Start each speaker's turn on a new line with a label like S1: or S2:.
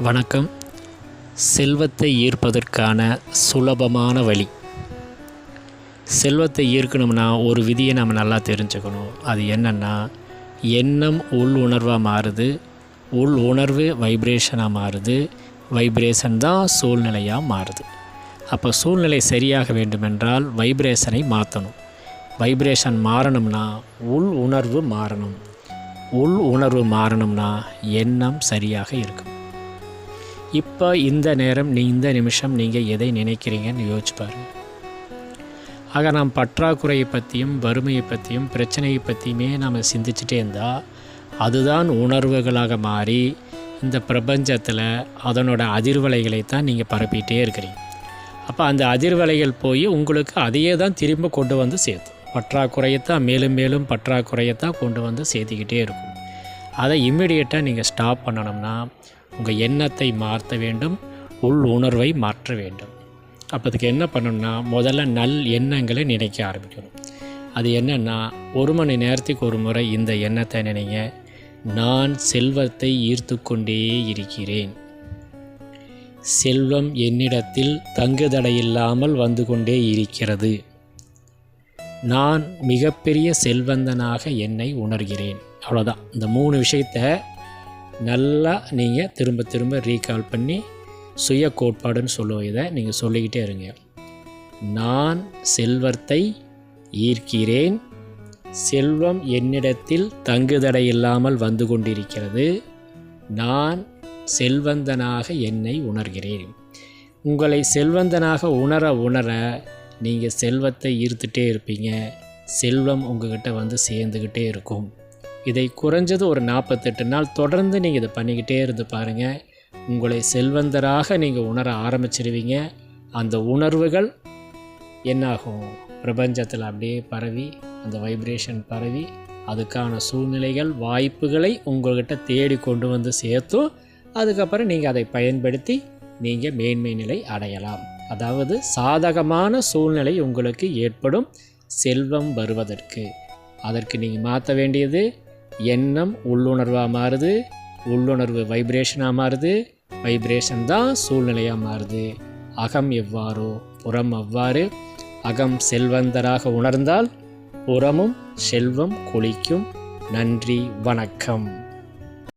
S1: வணக்கம். செல்வத்தை ஈர்ப்பதற்கான சுலபமான வழி. செல்வத்தை ஈர்க்கணும்னா ஒரு விதியை நம்ம நல்லா தெரிஞ்சுக்கணும். அது என்னென்னா எண்ணம் உள் உணர்வாக மாறுது. உள் உணர்வு வைப்ரேஷனாக மாறுது. வைப்ரேஷன் தான் சூழ்நிலையாக மாறுது. அப்போ சூழ்நிலை சரியாக வேண்டுமென்றால் வைப்ரேஷனை மாற்றணும் வைப்ரேஷன் மாறணும்னா உள் உணர்வு மாறணும். உள் உணர்வு மாறணும்னா எண்ணம் சரியாக இருக்கும். இப்போ இந்த நேரம் நீ இந்த நிமிஷம் நீங்கள் எதை நினைக்கிறீங்கன்னு யோசிச்சு பாருங்கள் ஆக நாம் பற்றாக்குறையை பற்றியும் வறுமையை பற்றியும் பிரச்சனையை பற்றியுமே நாம் சிந்திச்சுட்டே இருந்தால் அதுதான் உணர்வுகளாக மாறி இந்த பிரபஞ்சத்தில் அதனோட அதிர்வலைகளை தான் நீங்கள் பரப்பிகிட்டே இருக்கிறீங்க. அப்போ அந்த அதிர்வலைகள் போய் உங்களுக்கு அதையே தான் திரும்ப கொண்டு வந்து சேர்த்து பற்றாக்குறையத்தான் மேலும் மேலும் பற்றாக்குறையத்தான் கொண்டு வந்து சேர்த்துக்கிட்டே இருக்கும். அதை இம்மிடியட்டாக நீங்கள் ஸ்டாப் பண்ணணும்னா உங்கள் எண்ணத்தை மாற்ற வேண்டும் உள் உணர்வை மாற்ற வேண்டும். அப்போ அதுக்கு என்ன பண்ணணும்னா முதல்ல நல் எண்ணங்களை நினைக்க ஆரம்பிக்கணும். அது என்னென்னா ஒரு மணி நேரத்துக்கு ஒரு முறை இந்த எண்ணத்தை நினைங்க. நான் செல்வத்தை ஈர்த்து கொண்டே இருக்கிறேன். செல்வம் என்னிடத்தில் தங்குதடையில்லாமல் வந்து கொண்டே இருக்கிறது. நான் மிகப்பெரிய செல்வந்தனாக என்னை உணர்கிறேன். அவ்வளோதான் இந்த மூணு விஷயத்தை நல்லா நீங்கள் திரும்ப திரும்ப ரீகால் பண்ணி சுய கோட்பாடுன்னு சொல்லுவோம் இதை நீங்கள் சொல்லிக்கிட்டே இருங்க. நான் செல்வத்தை ஈர்க்கிறேன். செல்வம் என்னிடத்தில் தங்குதடை இல்லாமல் வந்து கொண்டிருக்கிறது. நான் செல்வந்தனாக என்னை உணர்கிறேன். உங்களை செல்வந்தனாக உணர உணர நீங்கள் செல்வத்தை ஈர்த்துட்டே இருப்பீங்க. செல்வம் உங்ககிட்ட வந்து சேர்ந்துக்கிட்டே இருக்கும். இதை குறைஞ்சது ஒரு நாற்பத்தெட்டு நாள் தொடர்ந்து நீங்கள் இதை பண்ணிக்கிட்டே இருந்து பாருங்கள் உங்களை செல்வந்தராக நீங்கள் உணர ஆரம்பிச்சிருவீங்க. அந்த உணர்வுகள் என்னாகும்? பிரபஞ்சத்தில் அப்படியே பரவி அந்த வைப்ரேஷன் பரவி அதுக்கான சூழ்நிலைகள் வாய்ப்புகளை உங்கள்கிட்ட தேடி கொண்டு வந்து சேர்த்தும் அதுக்கப்புறம் நீங்கள் அதை பயன்படுத்தி நீங்கள் மேன்மை நிலை அடையலாம். அதாவது சாதகமான சூழ்நிலை உங்களுக்கு ஏற்படும் செல்வம் வருவதற்கு. அதற்கு நீங்கள் மாற்ற வேண்டியது எண்ணம் உள்ளுணர்வாக மாறுது உள்ளுணர்வு வைப்ரேஷனாக மாறுது வைப்ரேஷன் தான் சூழ்நிலையாக மாறுது. அகம் எவ்வாறோ புறம் அவ்வாறு. அகம் செல்வந்தராக உணர்ந்தால் புறமும் செல்வம் கொளிக்கும். நன்றி வணக்கம்.